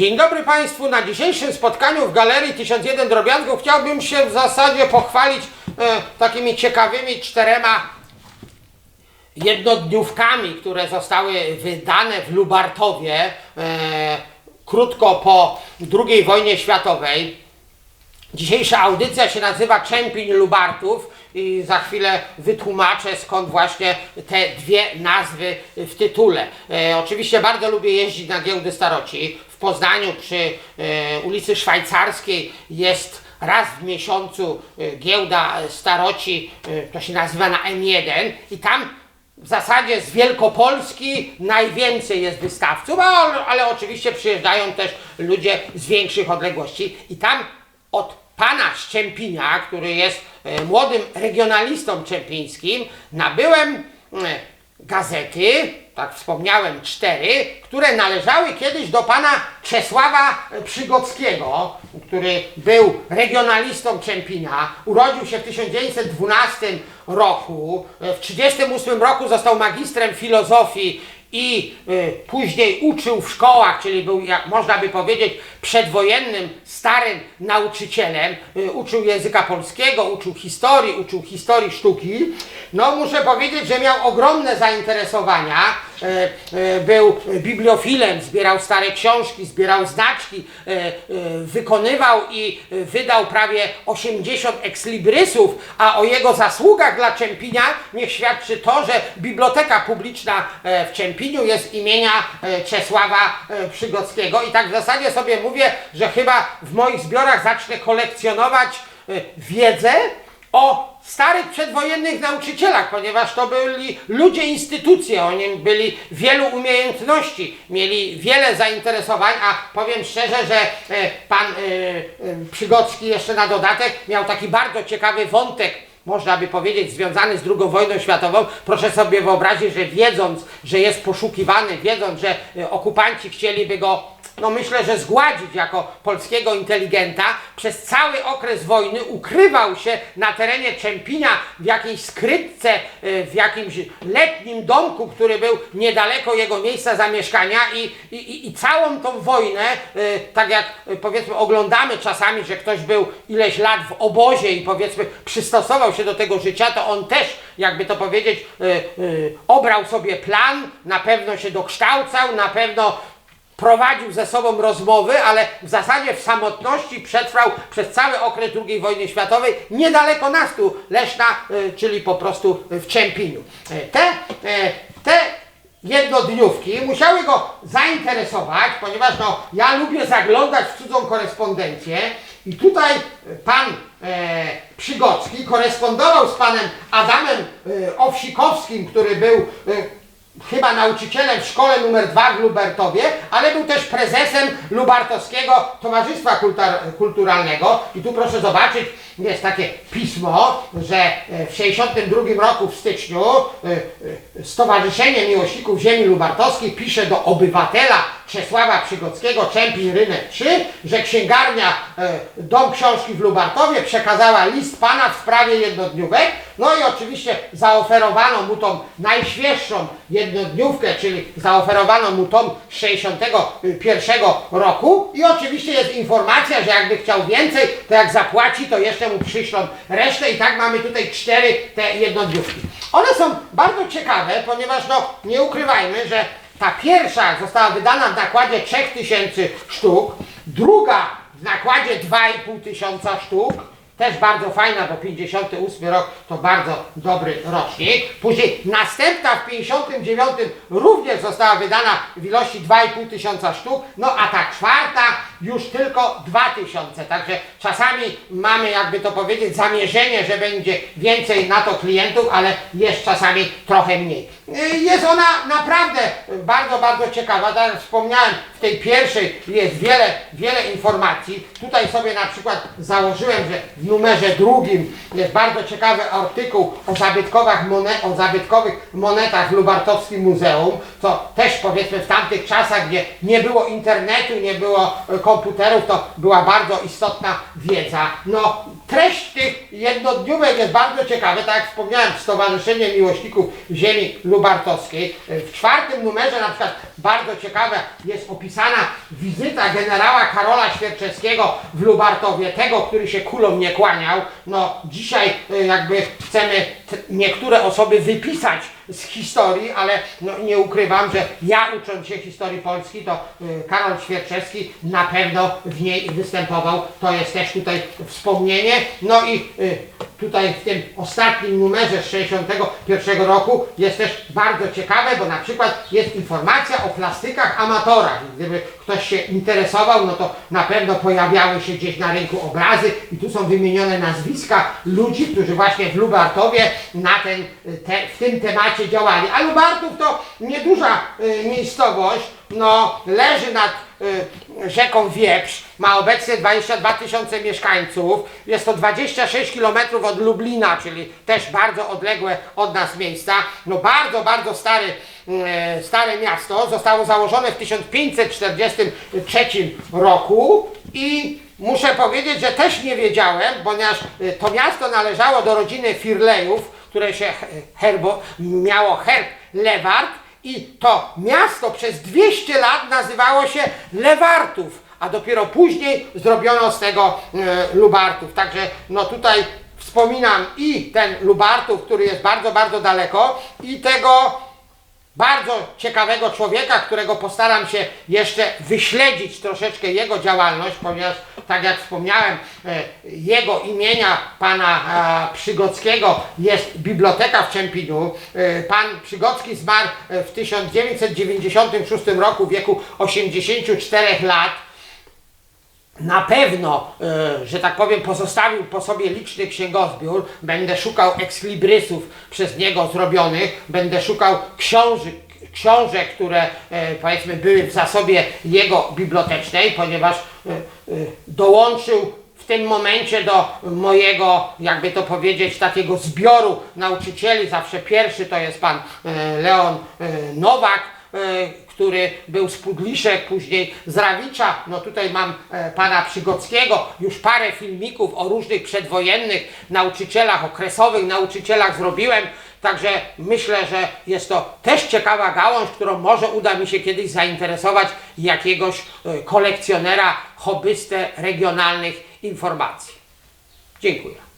Dzień dobry Państwu. Na dzisiejszym spotkaniu w Galerii 1001 Drobiazgów chciałbym się w zasadzie pochwalić e, takimi ciekawymi czterema jednodniówkami, które zostały wydane w Lubartowie e, krótko po II wojnie światowej. Dzisiejsza audycja się nazywa Czempiń Lubartów i za chwilę wytłumaczę skąd właśnie te dwie nazwy w tytule. E, oczywiście bardzo lubię jeździć na giełdy staroci. Poznaniu przy e, ulicy Szwajcarskiej jest raz w miesiącu e, giełda staroci, e, to się nazywa na M1 i tam w zasadzie z Wielkopolski najwięcej jest wystawców, ale, oczywiście przyjeżdżają też ludzie z większych odległości. I tam od pana Szczępina, który jest młodym regionalistą czempińskim, nabyłem gazety, tak wspomniałem, cztery, które należały kiedyś do pana Czesława Przygockiego, który był regionalistą Czempina. Urodził się w 1912 roku. W 1938 roku został magistrem filozofii i y, później uczył w szkołach, czyli był, jak można by powiedzieć, przedwojennym, starym nauczycielem. Y, uczył języka polskiego, uczył historii, uczył historii sztuki. No muszę powiedzieć, że miał ogromne zainteresowania. Y, y, był bibliofilem, zbierał stare książki, zbierał znaczki, y, wykonywał i wydał prawie 80 ekslibrisów, a o jego zasługach dla Czempinia niech świadczy to, że Biblioteka Publiczna e, w Czempiniu jest imienia e, Czesława e, Przygockiego. I tak w zasadzie sobie mówię, że chyba w moich zbiorach zacznę kolekcjonować e, wiedzę o starych przedwojennych nauczycielach, ponieważ to byli ludzie instytucje, oni byli wielu umiejętności, mieli wiele zainteresowań, a powiem szczerze, że e, pan e, e, Przygocki jeszcze na dodatek miał taki bardzo ciekawy wątek można by powiedzieć, związany z II wojną światową, proszę sobie wyobrazić, że wiedząc, że jest poszukiwany, wiedząc, że okupanci chcieliby go, no myślę, że zgładzić jako polskiego inteligenta, przez cały okres wojny ukrywał się na terenie Czempinia w jakiejś skrytce, e, w jakimś letnim domku, który był niedaleko jego miejsca zamieszkania i, i, i- całą tą wojnę, e, tak jak e, powiedzmy oglądamy czasami, że ktoś był ileś lat w obozie i powiedzmy przystosował się do tego życia, to on też, jakby to powiedzieć, obrał sobie plan, na pewno się dokształcał, na pewno prowadził ze sobą rozmowy, ale w zasadzie w samotności przetrwał przez cały okres II wojny światowej niedaleko nas tu, Leszna, e, czyli po prostu w Czempiniu. E, Te, e, te jednodniówki musiały go zainteresować, ponieważ no, ja lubię zaglądać w cudzą korespondencję i tutaj pan e, Przygocki korespondował z panem Adamem e, Owsikowskim, który był e, chyba nauczycielem w szkole numer 2 w Lubertowie, ale był też prezesem Lubartowskiego Towarzystwa Kultar- Kulturalnego. I tu proszę zobaczyć, jest takie pismo, że e, w 62 roku w styczniu e, e, Stowarzyszenie Miłośników Ziemi Lubartowskiej pisze do obywatela Czesława Przygockiego, Czempin Rynek 3, że księgarnia e, Dom Książki w Lubartowie przekazała list pana w sprawie jednodniówek. No i oczywiście zaoferowano mu tą najświeższą jednodniówkę, czyli zaoferowano mu tom z 61 roku i oczywiście jest informacja, że jakby chciał więcej, to jak zapłaci, to jeszcze mu przyślą resztę i tak mamy tutaj cztery te jednodniówki. One są bardzo ciekawe, ponieważ no nie ukrywajmy, że ta pierwsza została wydana w nakładzie 3000 sztuk, druga w nakładzie 2,5 tysiąca sztuk, też bardzo fajna, bo 58 rok to bardzo dobry rocznik. Później następna w 59 również została wydana w ilości 2,5 tysiąca sztuk, no a ta czwarta już tylko 2000. Także czasami mamy, jakby to powiedzieć, zamierzenie, że będzie więcej na to klientów, ale jest czasami trochę mniej. Y, Jest ona naprawdę bardzo, bardzo ciekawa. Tak jak wspomniałem, w tej pierwszej jest wiele, wiele informacji. Tutaj sobie na przykład założyłem, że w numerze drugim jest bardzo ciekawy artykuł o zabytkowych, monet, o zabytkowych monetach w Lubartowskim Muzeum, co też powiedzmy w tamtych czasach, gdzie nie było internetu, nie było e, komputerów, to była bardzo istotna wiedza. No treść tych jednodniówek jest bardzo ciekawa, tak jak wspomniałem, Stowarzyszenie Miłośników Ziemi Lubartowskiej. W czwartym numerze na przykład bardzo ciekawe jest opisana wizyta generała Karola Świerczewskiego w Lubartowie, tego, który się kulą nie kłaniał. No dzisiaj y, jakby chcemy niektóre osoby wypisać z historii, ale no, nie ukrywam, że ja ucząc się historii Polski, to y, Karol Świerczewski na pewno w niej występował. To jest też tutaj wspomnienie. No i y, tutaj w tym ostatnim numerze z 61 roku jest też bardzo ciekawe, bo na przykład jest informacja o plastykach amatorach. Gdyby ktoś się interesował, no to na pewno pojawiały się gdzieś na rynku obrazy i tu są wymienione nazwiska ludzi, którzy właśnie w Lubartowie na ten, te, w tym temacie działali. A Lubartów to nieduża y, miejscowość, no leży nad rzeką Wieprz, ma obecnie 22 tysiące mieszkańców, jest to 26 km od Lublina, czyli też bardzo odległe od nas miejsca, no bardzo, bardzo stary, y, stare miasto, zostało założone w 1543 roku. I muszę powiedzieć, że też nie wiedziałem, ponieważ y, to miasto należało do rodziny Firlejów, które się he- herbo, miało herb Lewart i to miasto przez 200 lat nazywało się Lewartów, a dopiero później zrobiono z tego e, Lubartów. Także no tutaj wspominam i ten Lubartów, który jest bardzo, bardzo daleko i tego bardzo ciekawego człowieka, którego postaram się jeszcze wyśledzić troszeczkę jego działalność, ponieważ tak jak wspomniałem, e, jego imienia pana Przygockiego jest biblioteka w Czempinu. E, Pan Przygocki zmarł e, w 1996 roku w wieku 84 lat na pewno, e, że tak powiem, pozostawił po sobie liczny księgozbiór. Będę szukał ekslibrysów przez niego zrobionych, będę szukał książek, książek które e, powiedzmy były w zasobie jego bibliotecznej, ponieważ e, dołączył w tym momencie do mojego, jakby to powiedzieć, takiego zbioru nauczycieli. Zawsze pierwszy to jest pan Leon Nowak, który był z Pudliszek, później z Rawicza. No tutaj mam e, pana Przygockiego, już parę filmików o różnych przedwojennych nauczycielach, okresowych nauczycielach zrobiłem. Także myślę, że jest to też ciekawa gałąź, którą może uda mi się kiedyś zainteresować jakiegoś e, kolekcjonera, hobbystę regionalnych informacji. Dziękuję.